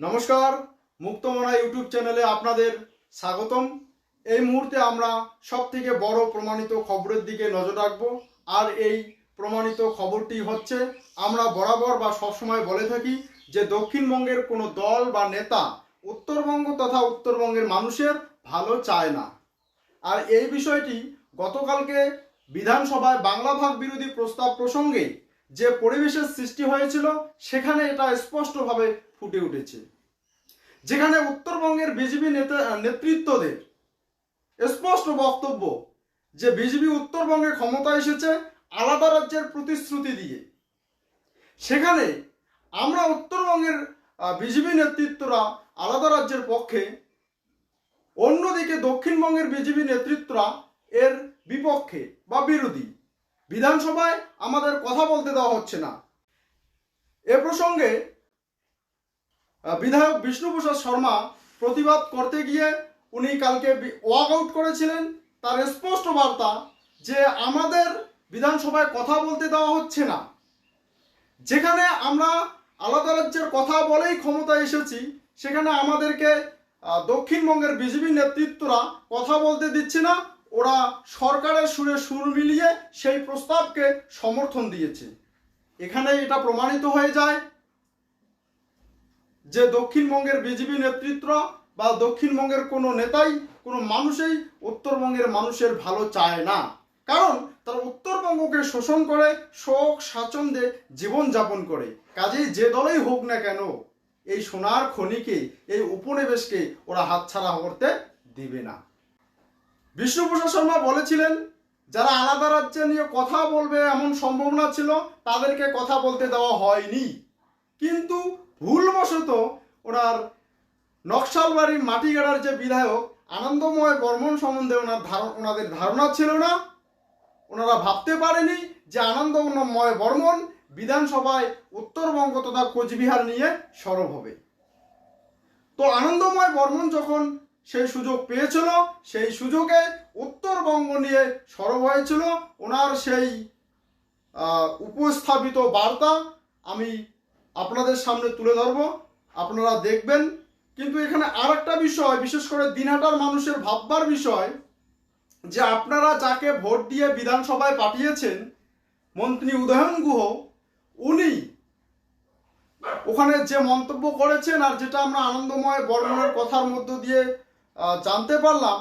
নমস্কার, মুক্তমনা ইউটিউব চ্যানেলে আপনাদের স্বাগতম। এই মুহূর্তে আমরা সব থেকে বড় প্রমাণিত খবরের দিকে নজর রাখব। আর এই প্রমাণিত খবরটি হচ্ছে, আমরা বরাবর বা সবসময় বলে থাকি যে দক্ষিণবঙ্গের কোনো দল বা নেতা উত্তরবঙ্গ তথা উত্তরবঙ্গের মানুষের ভালো চায় না। আর এই বিষয়টি গতকালকে বিধানসভায় বাংলা ভাগ বিরোধী প্রস্তাব প্রসঙ্গে যে পরিবেশের সৃষ্টি হয়েছিল, সেখানে এটা স্পষ্টভাবে ফুটে উঠেছে। যেখানে উত্তরবঙ্গের বিজেপি নেতা নেতৃত্বদের স্পষ্ট বক্তব্য যে বিজেপি উত্তরবঙ্গে ক্ষমতা এসেছে আলাদা রাজ্যের প্রতিশ্রুতি দিয়ে। সেখানে আমরা উত্তরবঙ্গের বিজেপি নেতৃত্বরা আলাদা রাজ্যের পক্ষে, অন্যদিকে দক্ষিণবঙ্গের বিজেপি নেতৃত্বরা এর বিপক্ষে বা বিরোধী। বিধানসভায় আমাদের কথা বলতে দেওয়া হচ্ছে না। এ প্রসঙ্গে বিধায়ক বিষ্ণুপ্রসাদ শর্মা প্রতিবাদ করতে গিয়ে উনি কালকে ওয়াক আউট করেছিলেন। তার স্পষ্ট বার্তা যে আমাদের বিধানসভায় কথা বলতে দেওয়া হচ্ছে না। যেখানে আমরা আলাদা রাজ্যের কথা বলেই ক্ষমতায় এসেছি, সেখানে আমাদেরকে দক্ষিণবঙ্গের বিজেপি নেতৃত্বরা কথা বলতে দিচ্ছে না। ওরা সরকারের সুরে সুর মিলিয়ে সেই প্রস্তাবকে সমর্থন দিয়েছে। এখানে এটা প্রমাণিত হয়ে যায়। যে দক্ষিণবঙ্গের বিজেপি নেতৃত্ব বা দক্ষিণবঙ্গের কোনো নেতাই, কোনো মানুষই উত্তরবঙ্গের মানুষের ভালো চায় না। কারণ তারা উত্তরবঙ্গকে শোষণ করে, শোক, স্বাচ্ছন্দ্যে জীবনযাপন করে। কাজেই যে দলেই হোক না কেন, এই সোনার খনিকে, এই উপনিবেশকে ওরা হাতছাড়া করতে দিবে না। বিষ্ণুপ্রসাদ শর্মা বলেছিলেন, যারা আলাদা রাজ্যে নিয়ে কথা বলবে, এমন সম্ভাবনা ছিল, তাদেরকে কথা বলতে দেওয়া হয়নি। কিন্তু ভুলবশত ওনার নকশালবাড়ি মাটিগাড়ার যে বিধায়ক আনন্দময় বর্মন সম্বন্ধে ওনার ধারণা ওনাদের ধারণা ছিল না। ওনারা ভাবতে পারেনি যে আনন্দময় বর্মন বিধানসভায় উত্তরবঙ্গ তথা কোচবিহার নিয়ে সরব হবে। তো আনন্দময় বর্মন যখন সেই সুযোগ পেয়েছিল, সেই সুযোগে উত্তরবঙ্গ নিয়ে সরব হয়েছিল। ওনার সেই উপস্থাপিত বার্তা আমি আপনাদের সামনে তুলে ধরবো, আপনারা দেখবেন। কিন্তু এখানে আর একটা বিষয়, বিশেষ করে দিনহাটার মানুষের ভাববার বিষয়, যে আপনারা যাকে ভোট দিয়ে বিধানসভায় পাঠিয়েছেন, মন্ত্রী উদয়ন গুহ, উনি ওখানে যে মন্তব্য করেছেন আর যেটা আমরা আনন্দময় বর্মনের কথার মধ্য দিয়ে জানতে পারলাম,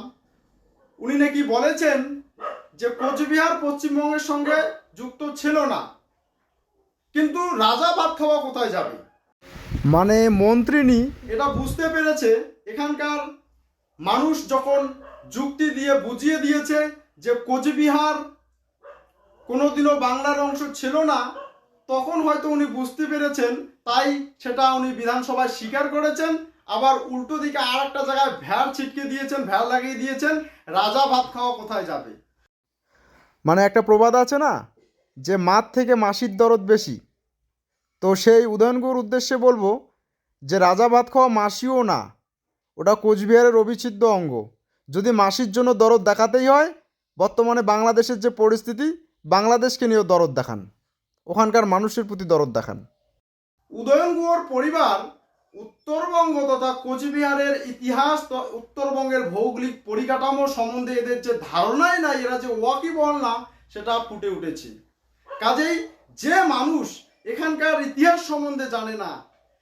উনি নাকি বলেছেন যে কোচবিহার পশ্চিমবঙ্গের সঙ্গে যুক্ত ছিল না। কিন্তু রাজা ভাত খাওয়া কোথায় যাবে? মানে মন্ত্রিনী এটা বুঝতে পেরেছে এখানকার মানুষ যখন যুক্তি দিয়ে বুঝিয়ে দিয়েছে যে কোচবিহার কোনোদিনও বাংলার অংশ ছিল না তখন হয়তো উনি বুঝতে পেরেছেন তাই সেটা উনি বিধানসভায় স্বীকার করেছেন আবার উল্টো দিকে আর একটা জায়গায় ভ্যার ছিটকে দিয়েছেন ভ্যার লাগিয়ে দিয়েছেন রাজা ভাত খাওয়া কোথায় যাবে? মানে একটা প্রবাদ আছে না? যে মার থেকে মাসির দরদ বেশি। তো সেই উদয়নগুর উদ্দেশ্যে বলব যে রাজা ভাত খাওয়া মাসিও না, ওটা কোচবিহারের অবিচ্ছেদ্য অঙ্গ। যদি মাসির জন্য দরদ দেখাতেই হয়, বর্তমানে বাংলাদেশের যে পরিস্থিতি, বাংলাদেশকে নিয়েও দরদ দেখান। ওখানকার মানুষের প্রতি দরদ দেখান। উদয়ন পরিবার উত্তরবঙ্গ তথা কোচবিহারের ইতিহাস উত্তরবঙ্গের ভৌগোলিক পরিকাঠামো সম্বন্ধে এদের যে ধারণাই নাই, এরা যে ওয়াকিবহল না, সেটা ফুটে উঠেছে। কাজেই যে মানুষ এখানকার ইতিহাস সম্বন্ধে জানে না,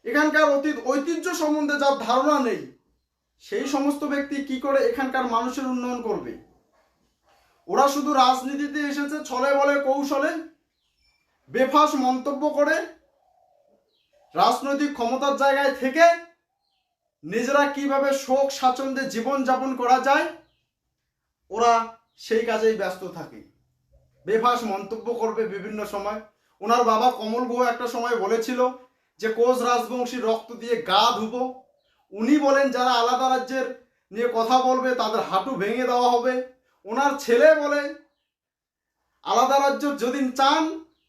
এখানকার অতীত ঐতিহ্য সম্বন্ধে যার ধারণা নেই, সেই সমস্ত ব্যক্তি কি করে এখানকার মানুষের উন্নয়ন করবে? ওরা শুধু রাজনীতিতে এসেছে, ছলে বলে কৌশলে, বেফাস মন্তব্য করে, রাজনৈতিক ক্ষমতার জায়গায় থেকে নিজেরা কীভাবে শোক স্বাচ্ছন্দ্যে জীবন যাপন করা যায়, ওরা সেই কাজেই ব্যস্ত থাকে। বেফাস মন্তব্য করবে বিভিন্ন সময়। ওনার বাবা কমল গুহ একটা সময় বলেছিল যে, কোচ রাজবংশী রক্ত দিয়ে গা ধুবো। উনি বলেন, যারা আলাদা রাজ্যের নিয়ে কথা বলবে, তাদের হাঁটু ভেঙে দেওয়া হবে। ওনার ছেলে বলে, আলাদা রাজ্য যদি চান,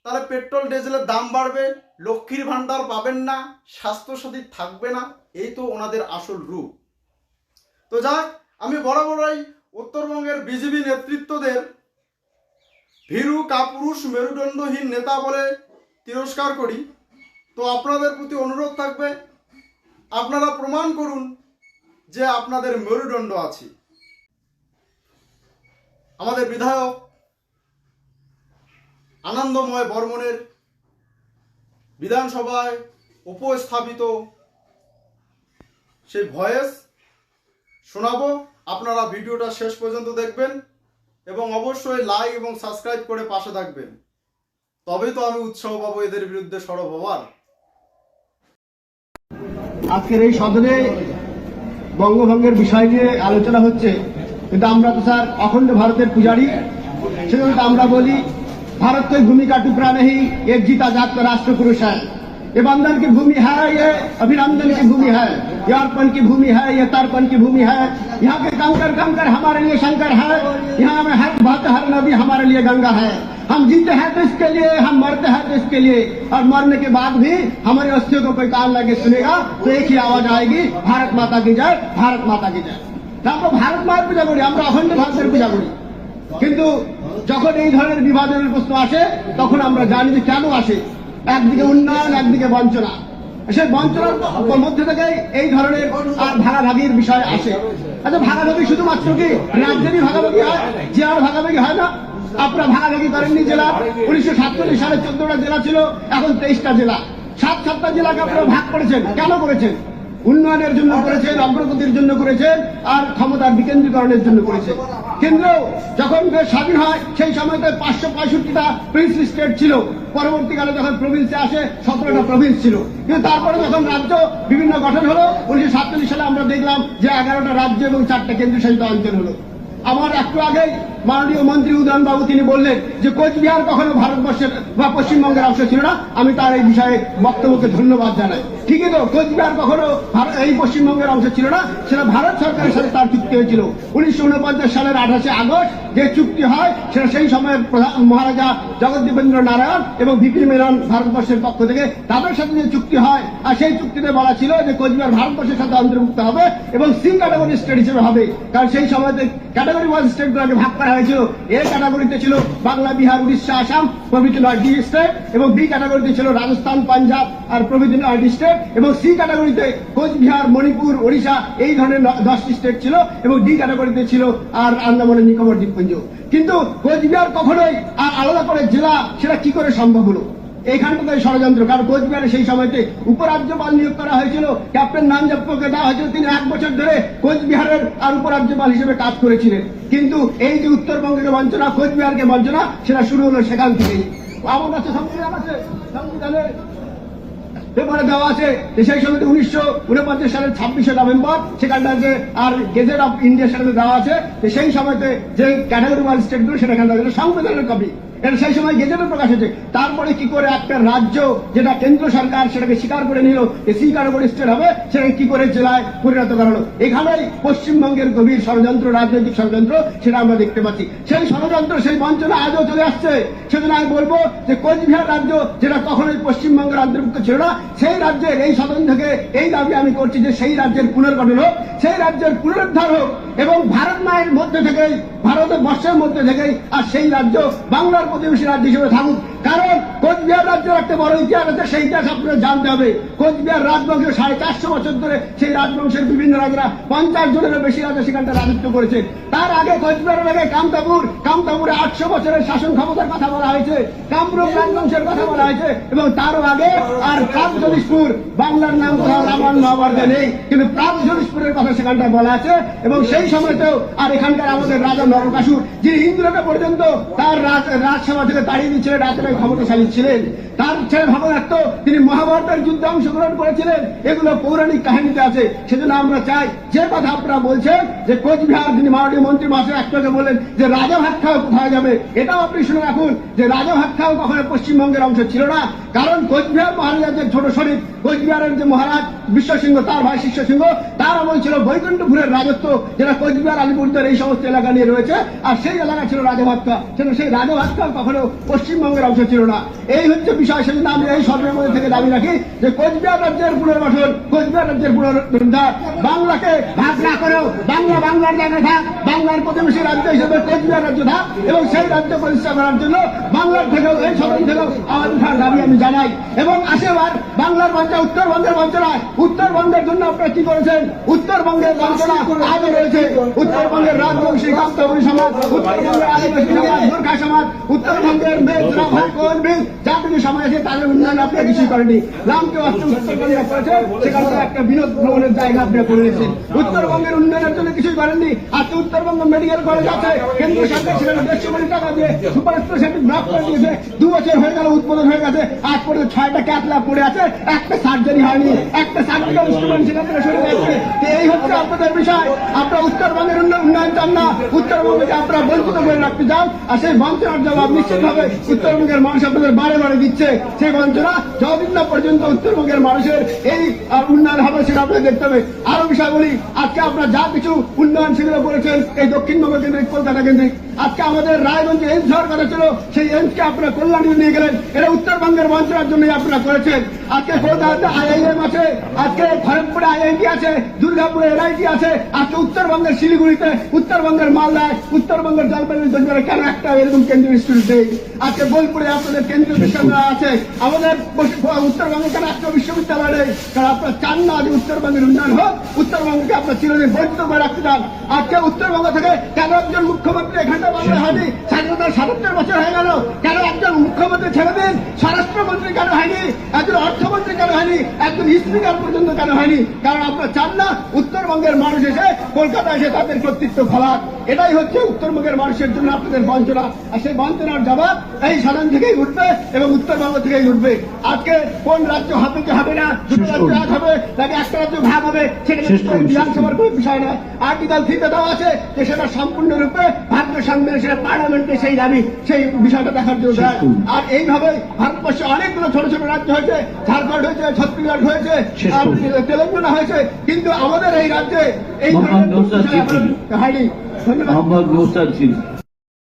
তাহলে পেট্রোল, ডিজেলের দাম বাড়বে, লক্ষ্মীর ভাণ্ডার পাবেন না, স্বাস্থ্যসাথী থাকবে না। এই তো ওনাদের আসল রূপ। তো যাক, আমি বরাবরই উত্তরবঙ্গের বিজেপি নেতৃত্বদের ভীরু কাপুরুষ মেরুদণ্ডহীন নেতা বলে তিরস্কার করি। তো আপনাদের প্রতি অনুরোধ থাকবে, আপনারা প্রমাণ করুন যে আপনাদের মেরুদণ্ড আছে। আমাদের বিধায়ক আনন্দময় বর্মনের বিধানসভায় উপস্থাপিত সেই ভয়েস শোনাবো। আপনারা ভিডিওটা শেষ পর্যন্ত দেখবেন। এবং অবশ্যই লাইক এবং সাবস্ক্রাইব করে পাশে থাকবেন তবেই তো আমি উৎসাহ পাবো এদের বিরুদ্ধে সরব হওয়ার আজকের এই সদনে বঙ্গভঙ্গের বিষয় নিয়ে আলোচনা হচ্ছে কিন্তু আমরা তো স্যার অখণ্ড ভারতের পূজারী সেজন্য তো আমরা বলি भारत कोई भूमि का टुकड़ा नहीं एक जीता जात का राष्ट्र पुरुष है ये बंधन की भूमि है ये अभिनंदन की भूमि है ये अर्पण की भूमि है ये तर्पण की भूमि है यहाँ के कंकर कंकर हमारे लिए शंकर है यहाँ में हर बात हर नदी हमारे लिए गंगा है हम जीते हैं तो इसके लिए हम मरते हैं तो इसके लिए और मरने के बाद भी हमारी अस्थियों को कोई कान लगे सुनेगा तो एक ही आवाज आएगी भारत माता की जय भारत माता की जय তা আমরা ভারত মায়ের পূজা করি আমরা অখণ্ড ভারতের পূজা করি কিন্তু যখন এই ধরনের বিভাজনের প্রশ্ন আসে তখন আমরা জানি যে কেন আসে একদিকে উন্নয়ন একদিকে বঞ্চনা সেই বঞ্চনার মধ্যে থেকে এই ধরনের ভাগাভাগির বিষয় আসে। আচ্ছা ভাগাভাগি শুধুমাত্র কি রাজ্যেরই ভাগাভাগি হয়, জেলার ভাগাভাগি হয় না? আপনারা ভাগাভাগি করেননি জেলা? উনিশশো সাতচল্লিশ সালে চোদ্দটা জেলা ছিল, এখন তেইশটা জেলা। সাত সাতটা জেলাকে আপনারা ভাগ করেছেন। কেন করেছেন? উন্নয়নের জন্য করেছেন, অগ্রগতির জন্য করেছেন, আর ক্ষমতার বিকেন্দ্রীকরণের জন্য করেছেন। কেন্দ্র যখন স্বাধীন হয়, সেই সময়তে পাঁচশো পঁয়ষট্টিটা প্রিন্সলি স্টেট ছিল। পরবর্তীকালে যখন প্রভিন্সে আসে, সতেরোটা প্রভিন্স ছিল। কিন্তু তারপরে যখন রাজ্য বিভিন্ন গঠন হলো, উনিশশো সাতচল্লিশ সালে আমরা দেখলাম যে এগারোটা রাজ্য এবং চারটা কেন্দ্রশাসিত অঞ্চল হলো। আমার একটু আগেই মাননীয় মন্ত্রী উদয়ন বাবু তিনি বললেন যে কোচবিহার কখনো ভারতবর্ষের বা পশ্চিমবঙ্গের অংশ ছিল না। আমি তার এই বিষয়ে বক্তব্যকে ধন্যবাদ জানাই। ঠিকই তো, কোচবিহার কখনো এই পশ্চিমবঙ্গের অংশ ছিল না, সেটা ভারত সরকারের সাথে তার চুক্তি হয়েছিল। উনিশশো উনপঞ্চাশ সালের আঠাশে আগস্ট যে চুক্তি হয়, সেটা সেই সময়ের প্রধান মহারাজা জগদ্দীপেন্দ্র নারায়ণ এবং ভিপি মেনন ভারতবর্ষের পক্ষ থেকে তাদের সাথে যে চুক্তি হয়, আর সেই চুক্তিতে বলা ছিল যে কোচবিহার ভারতবর্ষের সাথে অন্তর্ভুক্ত হবে এবং সি ক্যাটাগরি স্টেট হিসেবে হবে। কারণ সেই সময়তে ক্যাটাগরি ওয়াইজ স্টেটগুলোকে ভাগ করা হয়েছিল। এ ক্যাটাগরিতে ছিল বাংলা, বিহার, উড়িষ্যা, আসাম প্রভৃতি নয়টি স্টেট এবং বি ক্যাটাগরিতে ছিল রাজস্থান, পাঞ্জাব আর প্রভৃতি নয়টি স্টেট এবং সি ক্যাটাগরিতে কোচবিহার, মণিপুর, ওড়িশা এই ধরনের দশটি স্টেট ছিল এবং ডি ক্যাটাগরিতে ছিল আর আন্দামানের নিকোবর দ্বীপপুঞ্জ। কিন্তু কোচবিহার কখনোই আর আলাদা করে জেলা সেটা কি করে সম্ভব হলো? এইখানটাতে ষড়যন্ত্র। কারণ কোচবিহারে সেই সময়তে উপরাজ্যপাল নিয়োগ করা হয়েছিল। ক্যাপ্টেন নামজাপ্পকে দেওয়া হয়েছিল। তিনি এক বছর ধরে কোচবিহারের আর উপরাজ্যপাল হিসেবে কাজ করেছিলেন। কিন্তু এই যে উত্তরবঙ্গকে বঞ্চনা, কোচবিহারকে বঞ্চনা, সেটা শুরু হলো সেখান থেকেই। আমার কাছে সংবিধান আছে, সংবিধানের পেপারে দেওয়া আছে যে সেই সময় উনিশশো উনপঞ্চাশ সালের ছাব্বিশে নভেম্বর, সেখানটাতে আর গেজেট অফ ইন্ডিয়া সাথে দেওয়া আছে। যে সেই সময়তে যে ক্যাটাগরি ওয়ান স্টেটগুলো সেটা সংবিধানের কপি এটা সেই সময় গেজেটে প্রকাশ হয়েছে, তারপরে কি করে একটা রাজ্য যেটা কেন্দ্র সরকার সেটাকে স্বীকার করে নিল, যে সি ক্যাটাগরি স্টেট হবে, সেটাকে কি করে জেলায় পরিণত করা হলো। এখানেই পশ্চিমবঙ্গের গভীর ষড়যন্ত্র, রাজনৈতিক ষড়যন্ত্র, সেটা আমরা দেখতে পাচ্ছি। সেই ষড়যন্ত্র, সেই বঞ্চনা আজও চলে আসছে। সেজন্য আমি বলব যে কোচবিহার রাজ্য, যেটা কখনোই পশ্চিমবঙ্গের অন্তর্ভুক্ত ছিল না, সেই রাজ্যের এই সদন থেকে এই দাবি আমি করছি যে সেই রাজ্যের পুনর্গঠন হোক, সেই রাজ্যের পুনরুদ্ধার হোক, এবং ভারত মায়ের মধ্যে থেকেই ভারতের বর্ষের মধ্যে থেকেই, আর সেই রাজ্য বাংলার প্রতিবেশী রাজ্য হিসেবে থাকুক। কারণ কোচবিহার রাজ্যের একটা বড় ইতিহাস আছে, সেই ইতিহাস আপনাদের জানতে হবে। কোচবিহার রাজবংশ সাড়ে চারশো বছর ধরে সেই রাজবংশের বিভিন্ন রাজারা পঞ্চাশ জনেরও বেশি রাজা সেখানটা রাজত্ব করেছে। তার আগে কোচবিহারের আগে কামতাপুর, কামতাপুরে আটশো বছরের শাসন ক্ষমতার কথা বলা হয়েছে, কামরূপ রাজবংশের কথা বলা হয়েছে, এবং তারও আগে আর প্রাগজনীশপুর বাংলার নাম কোথাও রামায়ণ মহাভারতে নেই, কিন্তু প্রাগজনীশপুরের কথা সেখানটায় বলা আছে, এবং সেই সময়তেও আর এখানকার আমাদের রাজা নরকাসুর, যিনি ইন্দ্রকে পর্যন্ত তার রাজ- রাজসভা থেকে ক্ষমতাশালী ছিলেন। তার ছেলে তিনি মহাভারতের যুদ্ধে অংশগ্রহণ করেছিলেন। এগুলো পৌরাণিক কাহিনীতে আছে। সেজন্য আমরা চাই, যে কথা আপনারা বলছেন, যে কোচবিহার যিনি মাননীয় মন্ত্রী একটাকে বলেন যে রাজা ভাত কোথায় যাবে, এটাও আপনি শুনে রাখুন যে রাজা ভাত কখনো পশ্চিমবঙ্গের অংশ ছিল না। কারণ কোচবিহার মহারাজাদের ছোট শরীর, কোচবিহারের যে মহারাজ বিশ্বসিংহ, তার ভাই শিষ্য সিংহ তার আমল ছিল বৈকুণ্ঠপুরের রাজত্ব, যেটা কোচবিহার আলিপুরদের এই সমস্ত এলাকা নিয়ে রয়েছে। আর সেই এলাকা ছিল রাজাভাতকা সেটা সেই রাজাভাতকা কখনো পশ্চিমবঙ্গের অংশ ছিল না। এই হচ্ছে বিষয় সেজন্য আমি এই সর্বের মধ্যে থেকে দাবি রাখি যে কোচবিহার রাজ্যের পুনর্গঠন কোচবিহার রাজ্যের পুনরুদ্ধার বাংলাকে ভাগ না করেও বাংলা বাংলার জায়গায় থাক বাংলার প্রতিবেশী রাজ্য হিসেবে কোচবিহার রাজ্য থাক এবং সেই রাজ্য প্রতিষ্ঠা করার জন্য বাংলার থেকেও, এই সদন থেকেও আমার উঠার দাবি আমি জানাই। এবং আসেবার বাংলার বঞ্চা উত্তরবঙ্গের বঞ্চনায় উত্তরবঙ্গ উত্তরবঙ্গের জন্য আপনারা কি করেছেন? উত্তরবঙ্গের বঞ্চনা আজও রয়েছে। উত্তরবঙ্গের রাজবংশী কাপ্তাবলী সমাজ, উত্তরবঙ্গের আদিবাসী সমাজ গোর্খা সমাজ উত্তরবঙ্গের মেঘরা ভাই। কর্মী যা কিছু সমাজ আছে তাদের উন্নয়ন আপনারা কিছুই করেনি রামকে অস্ত্র উত্তরবঙ্গে করেছে সেখানে একটা বিনোদ ভ্রমণের জায়গা আপনারা করে নিয়েছেন। উত্তরবঙ্গের উন্নয়নের জন্য কিছুই করেননি। আজকে উত্তরবঙ্গ মেডিকেল কলেজ আছে কেন্দ্র সরকার সেখানে দেড়শো কোটি টাকা দিয়ে সুপার স্পেশালিটি ব্লক করে দিয়েছে। দু বছর হয়ে গেল উদ্বোধন হয়ে গেছে। আজ পর্যন্ত ছয়টা ক্যাথ ল্যাব পড়ে আছে একটা সার্জারি হয়নি একটা সার্জিক্যাল ইনস্ট্রুমেন্ট সেখান থেকে সরে যাচ্ছে। এই হচ্ছে আপনাদের বিষয়। আপনারা উত্তরবঙ্গের উন্নয়ন উন্নয়ন চান না। উত্তরবঙ্গকে আপনারা বঞ্চিত করে রাখতে চান আর সেই বঞ্চনার জবাব নিশ্চিতভাবে উত্তরবঙ্গের মানুষ আপনাদের বারে বারে দিচ্ছে। সেই বঞ্চনা যতদিন না পর্যন্ত উত্তরবঙ্গের মানুষের এই উন্নয়ন হবে সেটা আপনাদের দেখতে হবে। আরও বিষয় বলি, আজকে আপনারা যা কিছু উন্নয়ন সেগুলো করেছেন, এই দক্ষিণবঙ্গ কেন্দ্রিক কলকাতা কেন্দ্রিক আজকে আমাদের রায়গঞ্জে হওয়ার কথা ছিল, সেই এমসকে আপনারা কল্যাণী নিয়ে গেলেন। এটা উত্তরবঙ্গের বঞ্চনার জন্য আপনারা করেছেন। আজকে কলকাতাতে আইআইএম আছে, আজকে খড়গপুরে আইআইটি আছে, দুর্গাপুরে এনআইটি আছে, আজকে উত্তরবঙ্গের শিলিগুড়িতে, উত্তরবঙ্গের মালদায়, উত্তরবঙ্গের জলপাইগুড়ি দক্ষিণে কেন একটা এরকম কেন্দ্রীয় ইনস্টিটিউট নেই? আজকে বোলপুরে আপনাদের কেন্দ্রীয় বিশ্ববিদ্যালয় আছে, আমাদের উত্তরবঙ্গে কেন একটা বিশ্ববিদ্যালয় নেই? কারণ আপনারা চান না যে উত্তরবঙ্গের উন্নয়ন হোক, উত্তরবঙ্গকে আপনার চিরদিন বঞ্চিত করে রাখতে চান। আজকে উত্তরবঙ্গ থেকে কেন একজন মুখ্যমন্ত্রী এখানটা বাংলা হয়নি স্বাধীনতার সাতাত্তর বছর হয়ে গেল কেন একজন মুখ্যমন্ত্রী ছেড়ে দিন স্বরাষ্ট্রমন্ত্রী কেন হয়নি একজন অর্থমন্ত্রী কেন হয়নি একজন স্পিকার পর্যন্ত কেন হয়নি? কারণ আপনারা চান না উত্তরবঙ্গের মানুষ এসে কলকাতা এসে তাদের কর্তৃত্ব ফলাক এটাই হচ্ছে উত্তরবঙ্গের মানুষের জন্য আপনাদের বঞ্চনা। আর সেই বঞ্চনার জবাব এই সাধারণ থেকেই উঠবে এবং উত্তরবঙ্গ থেকেই উঠবে। আজকে কোন রাজ্য হবে কি হবে না? দুটো রাজ্য এক হবে নাকি একটা রাজ্য ভাগ হবে? সেটা বিধানসভার কোনো বিষয় নয়। আর্টিকেল থ্রিতে দেওয়া আছে যে সেটা সম্পূর্ণরূপে ভারতীয় সংবিধান সেটা পার্লামেন্টে সেই দাবি সেই বিষয়টা দেখার জন্য। আর এইভাবে ভারতবর্ষে অনেকগুলো ছোট ছোট রাজ্য হয়েছে ঝাড়খণ্ড হয়েছে ছত্তিশগড় হয়েছে। তেলেঙ্গানা হয়েছে কিন্তু আমাদের এই রাজ্যে এই ধরনের এখনও ধন্যবাদ।